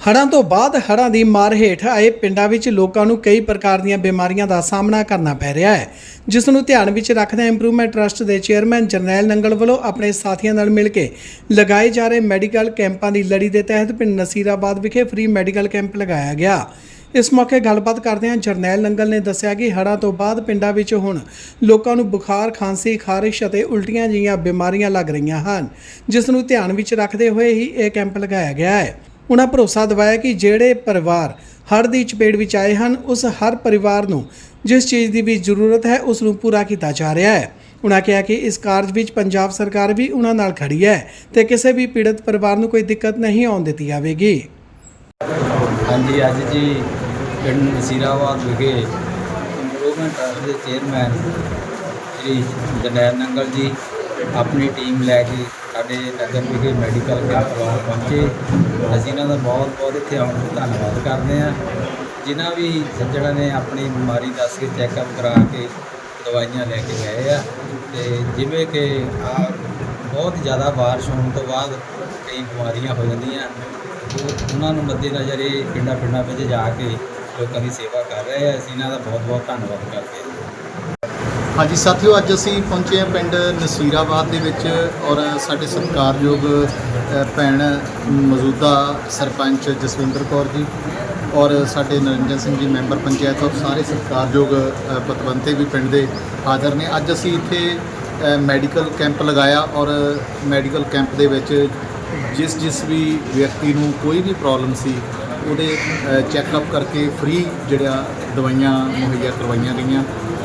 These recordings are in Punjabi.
ਹੜ੍ਹਾਂ ਤੋਂ ਬਾਅਦ ਹੜ੍ਹਾਂ ਦੀ ਮਾਰ ਹੇਠ ਆਏ ਪਿੰਡਾਂ ਵਿੱਚ ਲੋਕਾਂ ਨੂੰ ਕਈ ਪ੍ਰਕਾਰ ਦੀਆਂ ਬਿਮਾਰੀਆਂ ਦਾ ਸਾਹਮਣਾ ਕਰਨਾ ਪੈ ਰਿਹਾ ਹੈ। ਜਿਸ ਨੂੰ ਧਿਆਨ ਵਿੱਚ ਰੱਖਦਿਆਂ ਇੰਪਰੂਵਮੈਂਟ ਟਰਸਟ ਦੇ ਚੇਅਰਮੈਨ ਜਰਨੈਲ ਨੰਗਲ ਵੱਲੋਂ ਆਪਣੇ ਸਾਥੀਆਂ ਨਾਲ ਮਿਲ ਕੇ ਲਗਾਏ ਜਾ ਰਹੇ ਮੈਡੀਕਲ ਕੈਂਪਾਂ ਦੀ ਲੜੀ ਦੇ ਤਹਿਤ ਪਿੰਡ ਨਸੀਰਾਬਾਦ ਵਿਖੇ ਫ੍ਰੀ ਮੈਡੀਕਲ ਕੈਂਪ ਲਗਾਇਆ ਗਿਆ। ਇਸ ਮੌਕੇ ਗੱਲਬਾਤ ਕਰਦਿਆਂ ਜਰਨੈਲ ਨੰਗਲ ਨੇ ਦੱਸਿਆ ਕਿ ਹੜ੍ਹਾਂ ਤੋਂ ਬਾਅਦ ਪਿੰਡਾਂ ਵਿੱਚ ਹੁਣ ਲੋਕਾਂ ਨੂੰ ਬੁਖਾਰ, ਖਾਂਸੀ, ਖਾਰਿਸ਼ ਅਤੇ ਉਲਟੀਆਂ ਜਿਹੀਆਂ ਬਿਮਾਰੀਆਂ ਲੱਗ ਰਹੀਆਂ ਹਨ। ਜਿਸ ਨੂੰ ਧਿਆਨ ਵਿੱਚ ਰੱਖਦੇ ਹੋਏ ਹੀ ਇਹ ਕੈਂਪ ਲਗਾਇਆ ਗਿਆ ਹੈ। ਉਹਨਾਂ ਭਰੋਸਾ ਦਿਵਾਇਆ ਕਿ ਜਿਹੜੇ ਪਰਿਵਾਰ ਹੜ੍ਹ ਦੀ ਚਪੇਟ ਵਿੱਚ ਆਏ ਹਨ, ਉਸ ਹਰ ਪਰਿਵਾਰ ਨੂੰ ਜਿਸ ਚੀਜ਼ ਦੀ ਵੀ ਜ਼ਰੂਰਤ ਹੈ, ਉਸ ਨੂੰ ਪੂਰਾ ਕੀਤਾ ਜਾ ਰਿਹਾ ਹੈ। ਉਹਨਾਂ ਕਿਹਾ ਕਿ ਇਸ ਕਾਰਜ ਵਿੱਚ ਪੰਜਾਬ ਸਰਕਾਰ ਵੀ ਉਹਨਾਂ ਨਾਲ ਖੜੀ ਹੈ ਤੇ ਕਿਸੇ ਵੀ ਪੀੜਤ ਪਰਿਵਾਰ ਨੂੰ ਕੋਈ ਦਿੱਕਤ ਨਹੀਂ ਆਉਣ ਦਿੱਤੀ ਜਾਵੇਗੀ। ਹਾਂਜੀ, ਅੱਜ ਜੀ ਪਿੰਡ ਨਸੀਰਾਬਾਦ ਵਿਖੇ ਇੰਪਰੂਵਮੈਂਟ ਟਰਸਟ ਦੇ ਚੇਅਰਮੈਨ ਸ਼੍ਰੀ ਜਰਨੈਲ ਨੰਗਲ ਜੀ ਆਪਣੀ ਟੀਮ ਲੈ ਕੇ ਸਾਡੇ ਨਗਰ ਵਿਖੇ ਮੈਡੀਕਲ ਕੈਂਪ ਲਾਉਣ ਪਹੁੰਚੇ। ਅਸੀਂ ਇਹਨਾਂ ਦਾ ਬਹੁਤ ਬਹੁਤ ਇੱਥੇ ਆਉਣ ਦਾ ਧੰਨਵਾਦ ਕਰਦੇ ਹਾਂ। ਜਿਨ੍ਹਾਂ ਵੀ ਸੱਜਣਾਂ ਨੇ ਆਪਣੀ ਬਿਮਾਰੀ ਦੱਸ ਕੇ ਚੈੱਕਅਪ ਕਰਾ ਕੇ ਦਵਾਈਆਂ ਲੈ ਕੇ ਗਏ ਆ। ਤੇ ਜਿਵੇਂ ਕਿ ਆ ਬਹੁਤ ਜ਼ਿਆਦਾ ਬਾਰਿਸ਼ ਹੋਣ ਤੋਂ ਬਾਅਦ ਕਈ ਬਿਮਾਰੀਆਂ ਹੋ ਜਾਂਦੀਆਂ। ਉਹਨਾਂ ਨੂੰ ਮੱਦੇਨਜ਼ਰ ਇਹ ਪਿੰਡਾਂ ਪਿੰਡਾਂ ਵਿੱਚ ਜਾ ਕੇ ਲੋਕਾਂ ਦੀ ਸੇਵਾ ਕਰ ਰਹੇ ਆ। ਅਸੀਂ ਇਹਨਾਂ ਦਾ ਬਹੁਤ ਬਹੁਤ ਧੰਨਵਾਦ ਕਰਦੇ ਹਾਂ। ਹਾਂਜੀ, ਸਾਥੀਓ, ਅੱਜ ਅਸੀਂ ਪਹੁੰਚੇ ਹਾਂ ਪਿੰਡ ਨਸੀਰਾਬਾਦ ਦੇ ਵਿੱਚ ਔਰ ਸਾਡੇ ਸਤਿਕਾਰਯੋਗ ਭੈਣ ਮੌਜੂਦਾ ਸਰਪੰਚ ਜਸਵਿੰਦਰ ਕੌਰ ਜੀ ਔਰ ਸਾਡੇ ਨਰਿੰਦਰ ਸਿੰਘ ਜੀ, ਮੈਂਬਰ ਪੰਚਾਇਤ ਔਰ ਸਾਰੇ ਸਤਿਕਾਰਯੋਗ ਪਤਵੰਤੇ ਵੀ ਪਿੰਡ ਦੇ ਹਾਜ਼ਰ ਨੇ। ਅੱਜ ਅਸੀਂ ਇੱਥੇ ਮੈਡੀਕਲ ਕੈਂਪ ਲਗਾਇਆ ਔਰ ਮੈਡੀਕਲ ਕੈਂਪ ਦੇ ਵਿੱਚ ਜਿਸ ਜਿਸ ਵੀ ਵਿਅਕਤੀ ਨੂੰ ਕੋਈ ਵੀ ਪ੍ਰੋਬਲਮ ਸੀ ਉਹਦੇ ਚੈੱਕਅਪ ਕਰਕੇ ਫ੍ਰੀ ਜਿਹੜਾ ਦਵਾਈਆਂ ਮੁਹੱਈਆ ਕਰਵਾਈਆਂ ਗਈਆਂ।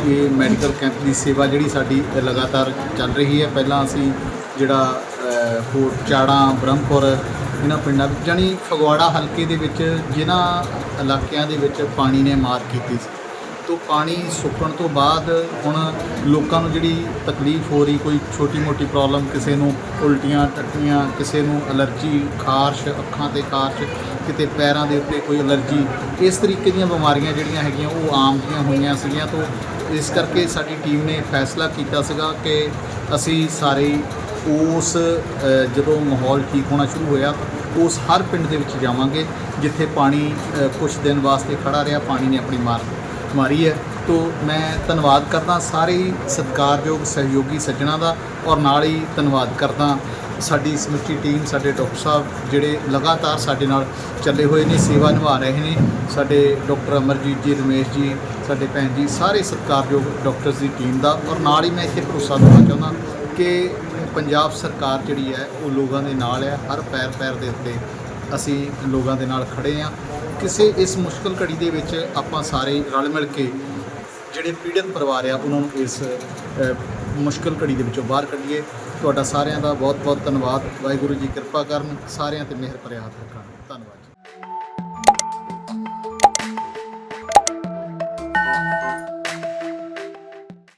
ਇਹ ਮੈਡੀਕਲ ਕੈਂਪ ਦੀ ਸੇਵਾ ਜਿਹੜੀ ਸਾਡੀ ਲਗਾਤਾਰ ਚੱਲ ਰਹੀ ਹੈ। ਪਹਿਲਾਂ ਅਸੀਂ ਜਿਹੜਾ ਅ, ਹੋਰ ਚਾੜਾਂ ਬ੍ਰਹਮਪੁਰ ਇਹਨਾਂ ਪਿੰਡਾਂ ਵਿੱਚ ਜਾਣੀ ਫਗਵਾੜਾ ਹਲਕੇ ਦੇ ਵਿੱਚ ਜਿਨ੍ਹਾਂ ਇਲਾਕਿਆਂ ਦੇ ਵਿੱਚ ਪਾਣੀ ਨੇ ਮਾਰ ਕੀਤੀ ਸੀ। ਤੋਂ ਪਾਣੀ ਸੁੱਕਣ ਤੋਂ ਬਾਅਦ ਹੁਣ ਲੋਕਾਂ ਨੂੰ ਜਿਹੜੀ ਤਕਲੀਫ ਹੋ ਰਹੀ, ਕੋਈ ਛੋਟੀ ਮੋਟੀ ਪ੍ਰੋਬਲਮ ਕਿਸੇ ਨੂੰ ਉਲਟੀਆਂ ਟੱਟੀਆਂ ਕਿਸੇ ਨੂੰ ਅਲਰਜੀ ਖਾਰਸ਼, ਅੱਖਾਂ ਤੇ ਖਾਰਸ਼, ਕਿਤੇ ਪੈਰਾਂ ਦੇ ਉੱਤੇ ਕੋਈ ਅਲਰਜੀ ਇਸ ਤਰੀਕੇ ਦੀਆਂ ਬਿਮਾਰੀਆਂ ਜਿਹੜੀਆਂ ਹੈਗੀਆਂ ਉਹ ਆਮ ਦੀਆਂ ਹੋਈਆਂ ਸੀਗੀਆਂ ਤੋਂ ਇਸ ਕਰਕੇ ਸਾਡੀ ਟੀਮ ਨੇ ਫੈਸਲਾ ਕੀਤਾ ਸੀਗਾ ਕਿ ਅਸੀਂ ਸਾਰੇ ਉਸ ਜਦੋਂ ਮਾਹੌਲ ਠੀਕ ਹੋਣਾ ਸ਼ੁਰੂ ਹੋਇਆ, ਉਸ ਹਰ ਪਿੰਡ ਦੇ ਵਿੱਚ ਜਾਵਾਂਗੇ, ਜਿੱਥੇ ਪਾਣੀ ਕੁਝ ਦਿਨ ਵਾਸਤੇ ਖੜਾ ਰਿਹਾ, ਪਾਣੀ ਨੇ ਆਪਣੀ ਮਾਰ ਮਾਰੀ ਹੈ। ਤੋ ਮੈਂ ਧੰਨਵਾਦ ਕਰਦਾ ਸਾਰੇ ਹੀ ਸਤਿਕਾਰਯੋਗ, ਸਹਿਯੋਗੀ ਸੱਜਣਾ ਦਾ ਔਰ ਨਾਲ ਹੀ ਧੰਨਵਾਦ ਕਰਦਾ ਸਾਡੀ ਸਮੁੱਚੀ ਟੀਮ, ਸਾਡੇ ਡਾਕਟਰ ਸਾਹਿਬ, ਜਿਹੜੇ ਲਗਾਤਾਰ ਸਾਡੇ ਨਾਲ ਚੱਲੇ ਹੋਏ ਨੇ, ਸੇਵਾ ਨਿਭਾ ਰਹੇ ਨੇ। ਸਾਡੇ ਡਾਕਟਰ ਅਮਰਜੀਤ ਜੀ, ਰਮੇਸ਼ ਜੀ, ਸਾਡੇ ਭੈਣ ਜੀ, ਸਾਰੇ ਸਤਿਕਾਰਯੋਗ ਡਾਕਟਰਸ ਦੀ ਟੀਮ ਦਾ ਔਰ ਨਾਲ ਹੀ ਮੈਂ ਇੱਥੇ ਭਰੋਸਾ ਦੇਣਾ ਚਾਹੁੰਦਾ ਕਿ ਪੰਜਾਬ ਸਰਕਾਰ ਜਿਹੜੀ ਹੈ, ਉਹ ਲੋਕਾਂ ਦੇ ਨਾਲ ਹੈ, ਹਰ ਪੈਰ ਪੈਰ ਦੇ ਉੱਤੇ ਅਸੀਂ ਲੋਕਾਂ ਦੇ ਨਾਲ ਖੜੇ ਆ ਕਿਸੇ ਇਸ ਮੁਸ਼ਕਲ ਘੜੀ ਦੇ ਵਿੱਚ ਆਪਾਂ ਸਾਰੇ ਰਲ ਮਿਲ ਕੇ ਜਿਹੜੇ ਪੀੜਤ ਪਰਿਵਾਰ ਆ, ਉਹਨਾਂ ਨੂੰ ਇਸ ਮੁਸ਼ਕਲ ਘੜੀ ਦੇ ਵਿੱਚੋਂ ਬਾਹਰ ਕੱਢੀਏ। ਤੁਹਾਡਾ ਸਾਰਿਆਂ ਦਾ ਬਹੁਤ ਬਹੁਤ ਧੰਨਵਾਦ। ਵਾਹਿਗੁਰੂ ਜੀ ਕਿਰਪਾ ਕਰਨ। ਸਾਰਿਆਂ ਤੇ ਮਿਹਰ ਭਰਿਆ ਹੱਥ ਰੱਖਣ ਧੰਨਵਾਦ